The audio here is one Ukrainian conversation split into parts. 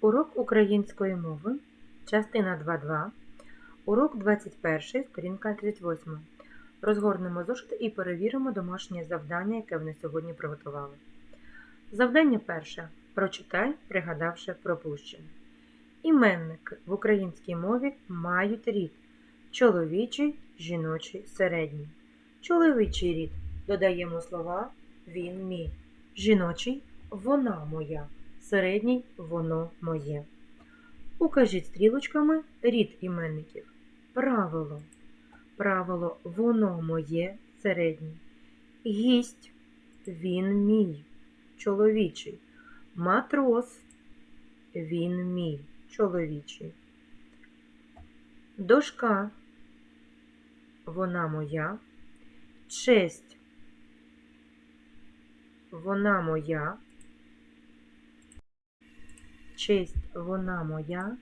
Урок української мови, частина 2.2, урок 21, сторінка 38. Розгорнемо зошити і перевіримо домашнє завдання, яке вони сьогодні приготували. Завдання перше. Прочитай, пригадавши пропущене. Іменники в українській мові мають рід чоловічий, жіночий, середній. Чоловічий рід додаємо слова він мій. Жіночий вона моя. Середній воно моє. Укажіть стрілочками рід іменників. Правило. Правило воно моє середній. Гість він мій. Чоловічий. Матрос він мій. Чоловічий. Дошка вона моя. Честь вона моя. Честь вона моя,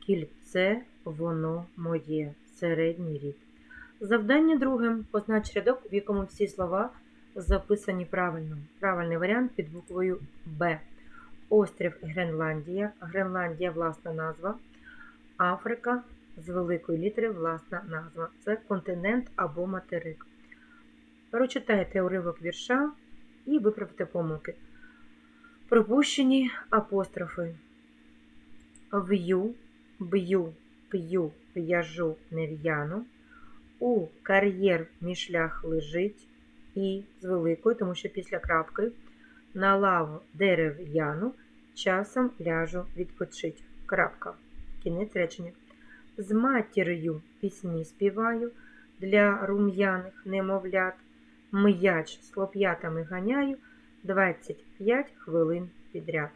кільце воно моє, середній рід. Завдання друге. Познач рядок, в якому всі слова записані правильно. Правильний варіант під буквою Б. Острів Гренландія. Гренландія власна назва. Африка з великої літери власна назва. Це континент або материк. Прочитайте уривок вірша і виправте помилки. Пропущені апострофи. В'ю, б'ю, п'ю, в'яжу, не в'яну. У кар'єр мій шлях лежить. І з великою, тому що після крапки на лаву дерев'яну часом ляжу відпочить. Крапка. Кінець речення. З матір'ю пісні співаю для рум'яних немовлят. М'яч з хлоп'ятами ганяю 25 хвилин підряд.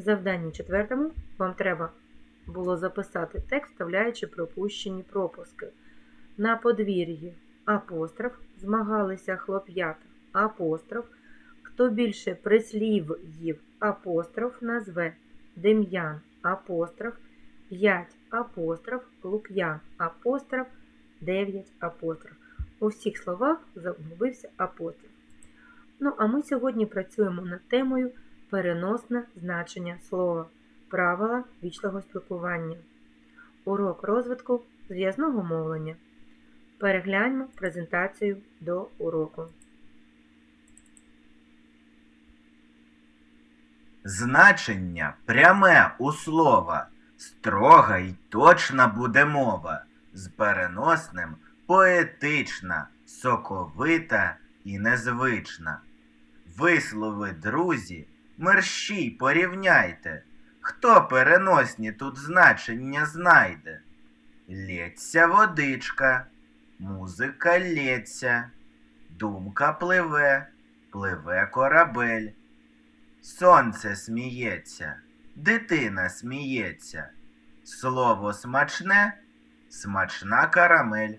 В завданні четвертому вам треба було записати текст, вставляючи пропущені пропуски. На подвір'ї апостроф змагалися хлоп'ята апостроф. Хто більше прислів їв апостроф назве Дем'ян апостроф, 5 апостроф, Лук'ян апостроф, 9 апостроф. У всіх словах загубився апостроф. Ну, а ми сьогодні працюємо над темою переносне значення слова, правила вічного спілкування, урок розвитку зв'язного мовлення. Перегляньмо презентацію до уроку. Значення пряме у слова, строга й точна буде мова, з переносним поетична, соковита і незвична. Вислови, друзі, мерщій порівняйте, хто переносні тут значення знайде. Лється водичка, музика лється, думка пливе, пливе корабель. Сонце сміється, дитина сміється. Слово смачне, смачна карамель.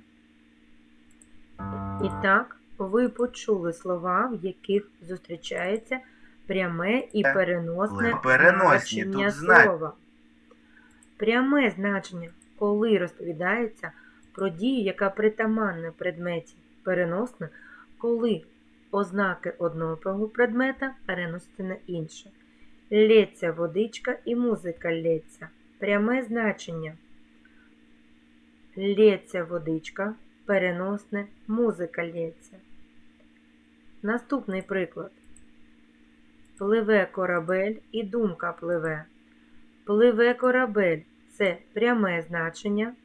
І так, ви почули слова, в яких зустрічається пряме і Е, переносне переносні значення тут слова. Пряме значення, коли розповідається про дію, яка притаманна предметі. Переносне, коли ознаки одного предмета переносяться на інше. Лється водичка і музика лється. Пряме значення. Лється водичка, переносне, музика лється. Наступний приклад. Пливе корабель і думка пливе. Пливе корабель це пряме значення.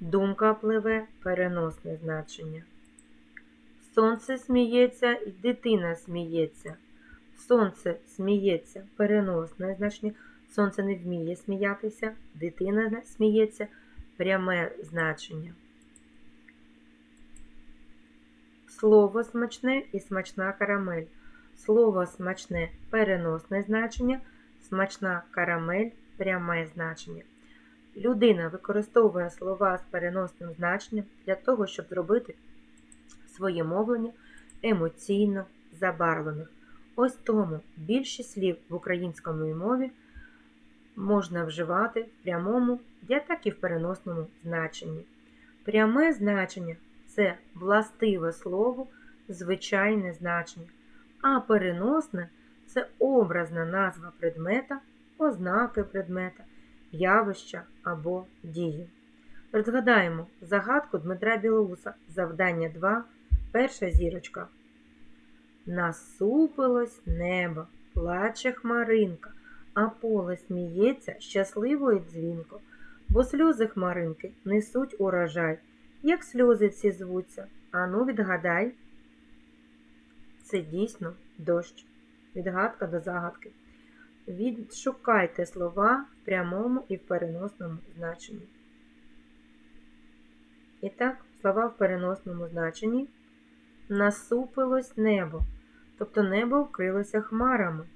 Думка пливе переносне значення. Сонце сміється і дитина сміється. Сонце сміється переносне значення. Сонце не вміє сміятися, дитина сміється пряме значення. Слово смачне і смачна карамель. Слово смачне переносне значення, смачна карамель пряме значення. Людина використовує слова з переносним значенням для того, щоб зробити своє мовлення емоційно забарвлених. Ось тому більшість слів в українському мові можна вживати в прямому, я так і в переносному значенні. Пряме значення це властиве слово, звичайне значення, а переносне це образна назва предмета ознаки предмета, явища або дії. Розгадаємо загадку Дмитра Білоуса. Завдання 2. Перша зірочка. Насупилось небо, плаче хмаринка, а поле сміється щасливо і дзвінко, бо сльози хмаринки несуть урожай. Як сльози ці звуться? Ану, відгадай. Це дійсно дощ. Відгадка до загадки. Відшукайте слова в прямому і в переносному значенні. І так, слова в переносному значенні насупилось небо, тобто небо вкрилося хмарами.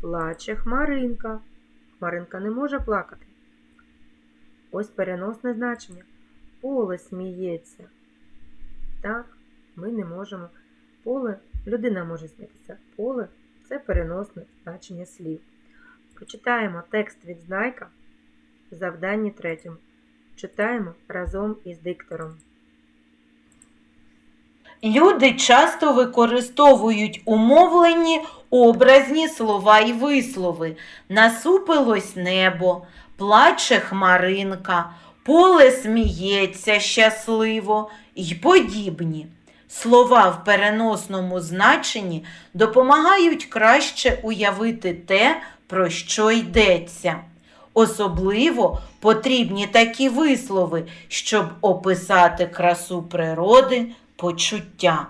Плаче хмаринка. Хмаринка не може плакати. Ось переносне значення. Поле сміється. Так, ми не можемо. Поле, людина може сміятися. Поле це переносне значення слів. Прочитаємо текст від знайка в завданні третьому. Читаємо разом із диктором. Люди часто використовують умовлені образні слова і вислови. Насупилось небо, плаче хмаринка, поле сміється щасливо й подібні. Слова в переносному значенні допомагають краще уявити те, про що йдеться. Особливо потрібні такі вислови, щоб описати красу природи, почуття.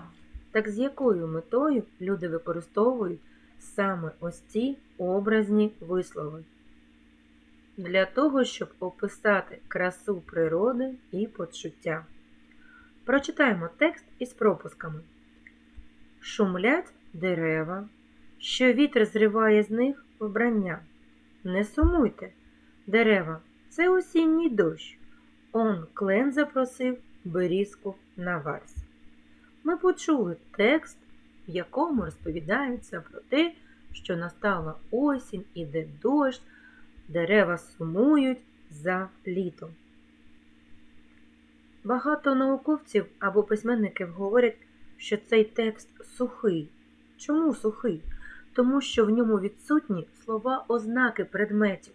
Так з якою метою люди використовують саме ось ці образні вислови? Для того, щоб описати красу природи і почуття. Прочитаємо текст із пропусками. Шумлять дерева, що вітер зриває з них вбрання. Не сумуйте, дерева, це осінній дощ. Он клен запросив берізку на вальс. Ми почули текст, в якому розповідається про те, що настала осінь, іде дощ, дерева сумують за літом. Багато науковців або письменників говорять, що цей текст сухий. Чому сухий? Тому що в ньому відсутні слова ознаки предметів.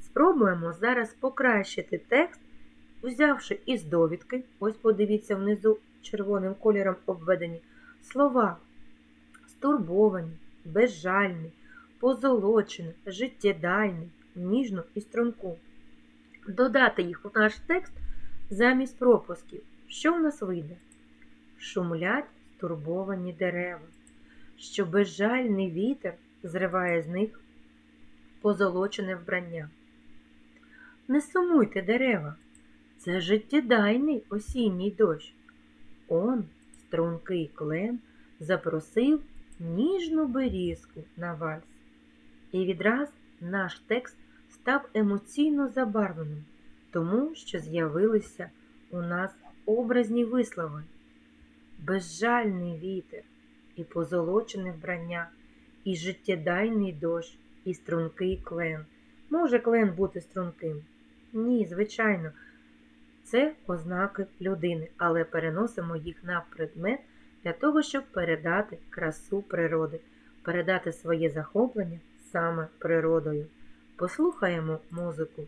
Спробуємо зараз покращити текст, взявши із довідки, ось подивіться внизу червоним кольором обведені слова стурбовані, безжальний, позолочений, життєдайний, ніжно і струнку. Додати їх у наш текст замість пропусків. Що в нас вийде? Шумлять стурбовані дерева, що безжальний вітер зриває з них позолочене вбрання. Не сумуйте дерева, це життєдайний осінній дощ. Он, стрункий клен, запросив ніжну берізку на вальс. І відраз наш текст став емоційно забарвленим, тому що з'явилися у нас образні вислови, безжальний вітер, і позолочене вбрання, і життєдайний дощ, і стрункий клен. Може клен бути струнким? Ні, звичайно. Це ознаки людини, але переносимо їх на предмет для того, щоб передати красу природи, передати своє захоплення саме природою. Послухаємо музику.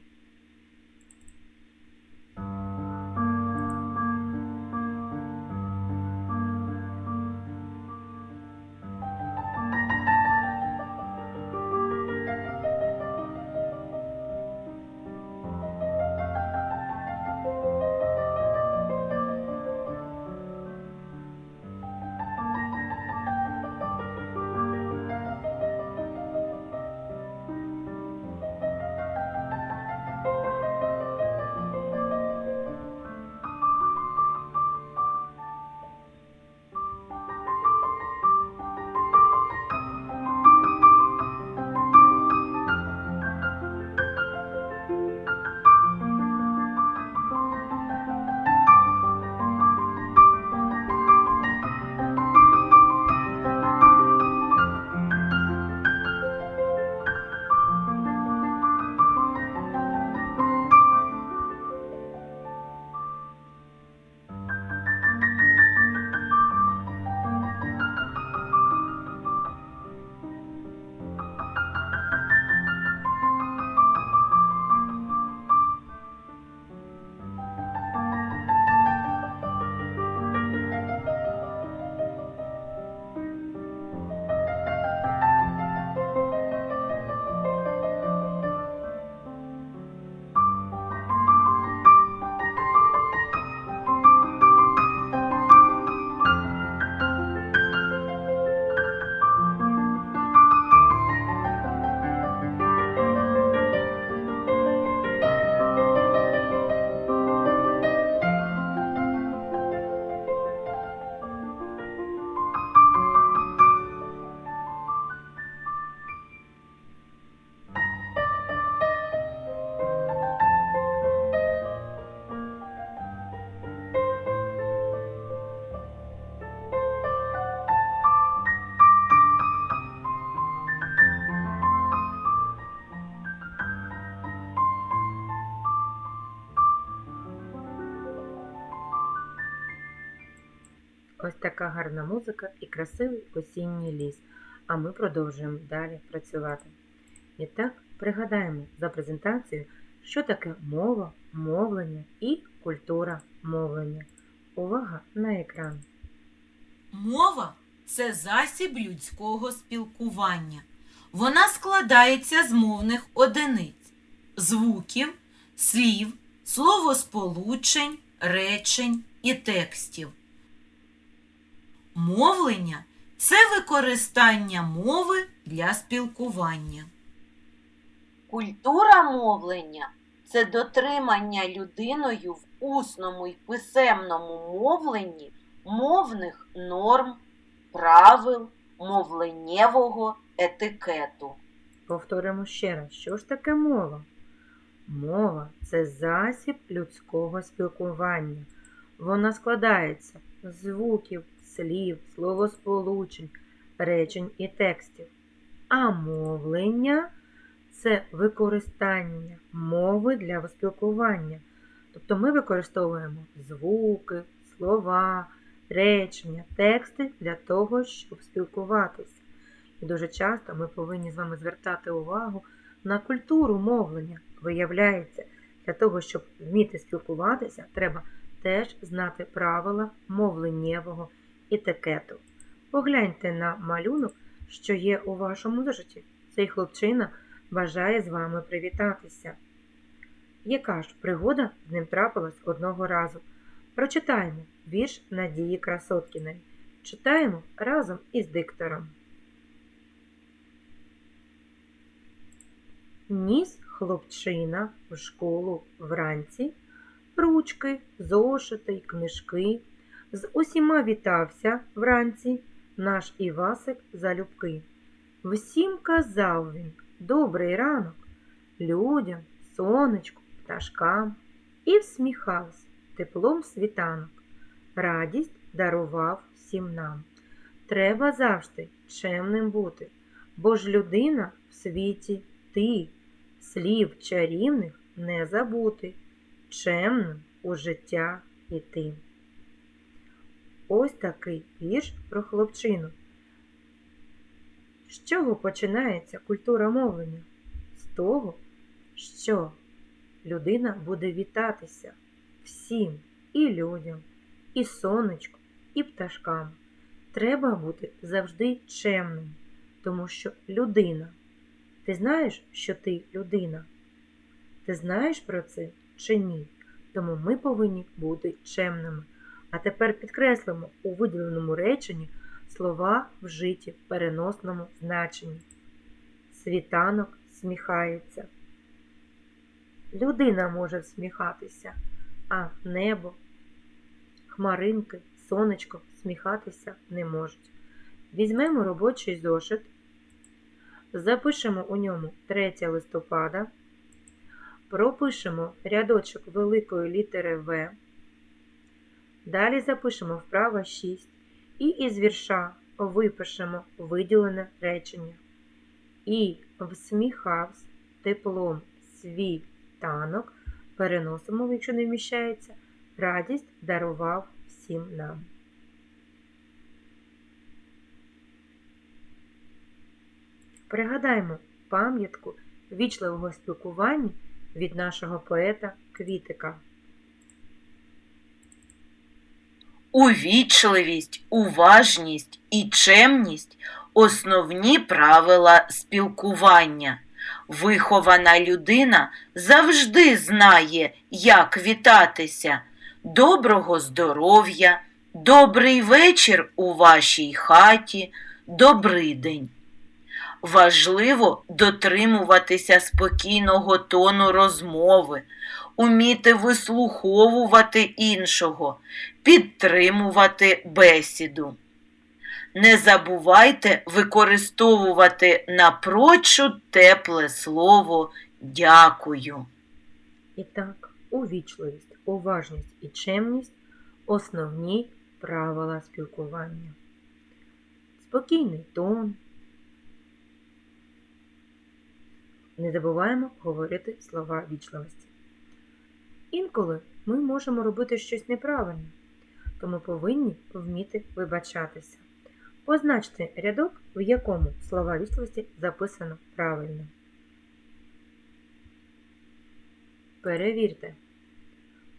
Ось така гарна музика і красивий осінній ліс. А ми продовжуємо далі працювати. І так, пригадаємо за презентацією, що таке мова, мовлення і культура мовлення. Увага на екран. Мова це засіб людського спілкування. Вона складається з мовних одиниць, звуків, слів, словосполучень, речень і текстів. Мовлення це використання мови для спілкування. Культура мовлення це дотримання людиною в усному й писемному мовленні мовних норм, правил, мовленнєвого етикету. Повторимо ще раз, що ж таке мова? Мова це засіб людського спілкування. Вона складається з звуків, слів, словосполучень, речень і текстів. А мовлення це використання мови для спілкування. Тобто ми використовуємо звуки, слова, речення, тексти для того, щоб спілкуватися. І дуже часто ми повинні з вами звертати увагу на культуру мовлення. Виявляється, для того, щоб вміти спілкуватися, треба теж знати правила мовленнєвого етикету. Погляньте на малюнок, що є у вашому зошиті. Цей хлопчина бажає з вами привітатися. Яка ж пригода з ним трапилась одного разу? Прочитаємо вірш Надії Красоткіної. Читаємо разом із диктором. Ніс хлопчина в школу вранці, ручки, зошити книжки. З усіма вітався вранці наш Івасик залюбки. Всім казав він добрий ранок людям, сонечку, пташкам і всміхався теплом світанок. Радість дарував всім нам. Треба завжди чемним бути, бо ж людина в світі ти, слів чарівних не забути, чемним у життя іти. Ось такий вірш про хлопчину. З чого починається культура мовлення? З того, що людина буде вітатися всім і людям, і сонечку, і пташкам. Треба бути завжди чемним, тому що людина. Ти знаєш, що ти людина? Ти знаєш про це чи ні? Тому ми повинні бути чемними. А тепер підкреслимо у виділеному реченні слова вжиті в переносному значенні. Світанок сміхається. Людина може всміхатися, а небо, хмаринки, сонечко сміхатися не можуть. Візьмемо робочий зошит, запишемо у ньому 3 листопада, пропишемо рядочок великої літери В. Далі запишемо вправо 6 і із вірша випишемо виділене речення. І всміхавсь теплом свій танок, переносимо, якщо не вміщається, радість дарував всім нам. Пригадаймо пам'ятку вічливого спілкування від нашого поета Квітика. Увічливість, уважність і чемність основні правила спілкування. Вихована людина завжди знає, як вітатися. Доброго здоров'я, добрий вечір у вашій хаті, добрий день. Важливо дотримуватися спокійного тону розмови, уміти вислуховувати іншого, підтримувати бесіду. Не забувайте використовувати напрочуд тепле слово дякую. І так, увічливість, уважність і чемність основні правила спілкування. Спокійний тон. Не забуваємо говорити слова вічливості. Інколи ми можемо робити щось неправильне. Тому повинні вміти вибачатися. Позначте рядок, в якому слова вічливості записано правильно. Перевірте.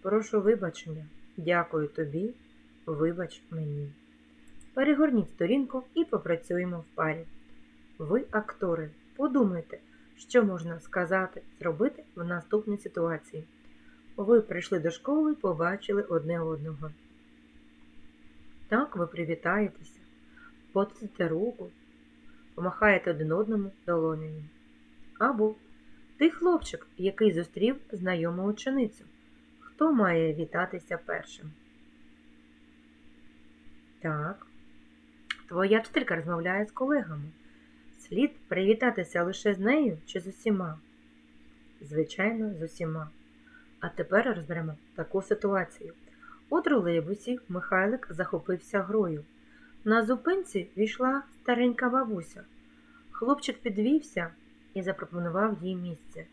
Прошу вибачення. Дякую тобі. Вибач мені. Перегорніть сторінку і попрацюємо в парі. Ви, актори, подумайте, що можна сказати, зробити в наступній ситуації. Ви прийшли до школи і побачили одне одного. Так ви привітаєтеся, потисите руку, помахаєте один одному долонею. Або ти хлопчик, який зустрів знайому ученицю. Хто має вітатися першим? Так. Твоя вчителька розмовляє з колегами. Слід привітатися лише з нею чи з усіма? Звичайно, з усіма. А тепер розберемо таку ситуацію. У тролейбусі Михайлик захопився грою. На зупинці війшла старенька бабуся. Хлопчик підвівся і запропонував їй місце.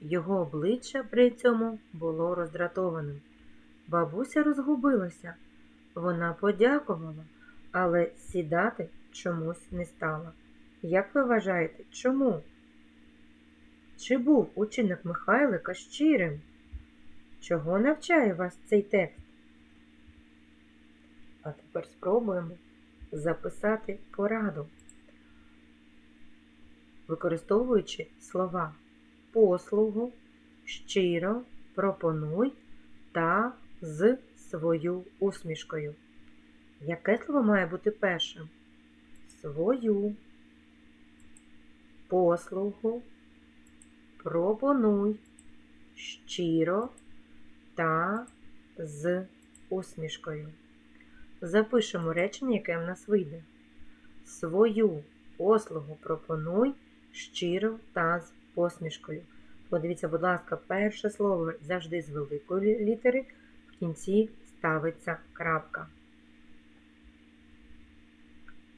Його обличчя при цьому було роздратованим. Бабуся розгубилася. Вона подякувала, але сідати чомусь не стала. Як ви вважаєте, чому? Чи був учинок Михайлика щирим? Чого навчає вас цей текст? А тепер спробуємо записати пораду, використовуючи слова послугу, щиро, пропонуй та з свою усмішкою. Яке слово має бути першим? Свою послугу, пропонуй щиро та з усмішкою. Запишемо речення, яке в нас вийде. Свою послугу пропонуй щиро та з посмішкою. Подивіться, будь ласка, перше слово завжди з великої літери, в кінці ставиться крапка.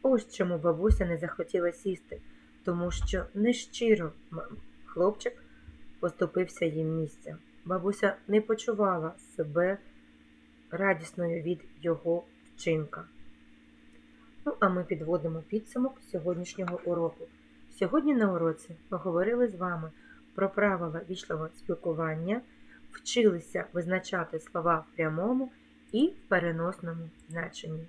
Ось чому бабуся не захотіла сісти, тому що нещиро хлопчик поступився їм місцем. Бабуся не почувала себе радісною від його вчинка. Ну, а ми підводимо підсумок сьогоднішнього уроку. Сьогодні на уроці ми говорили з вами про правила вічливого спілкування, вчилися визначати слова в прямому і в переносному значенні.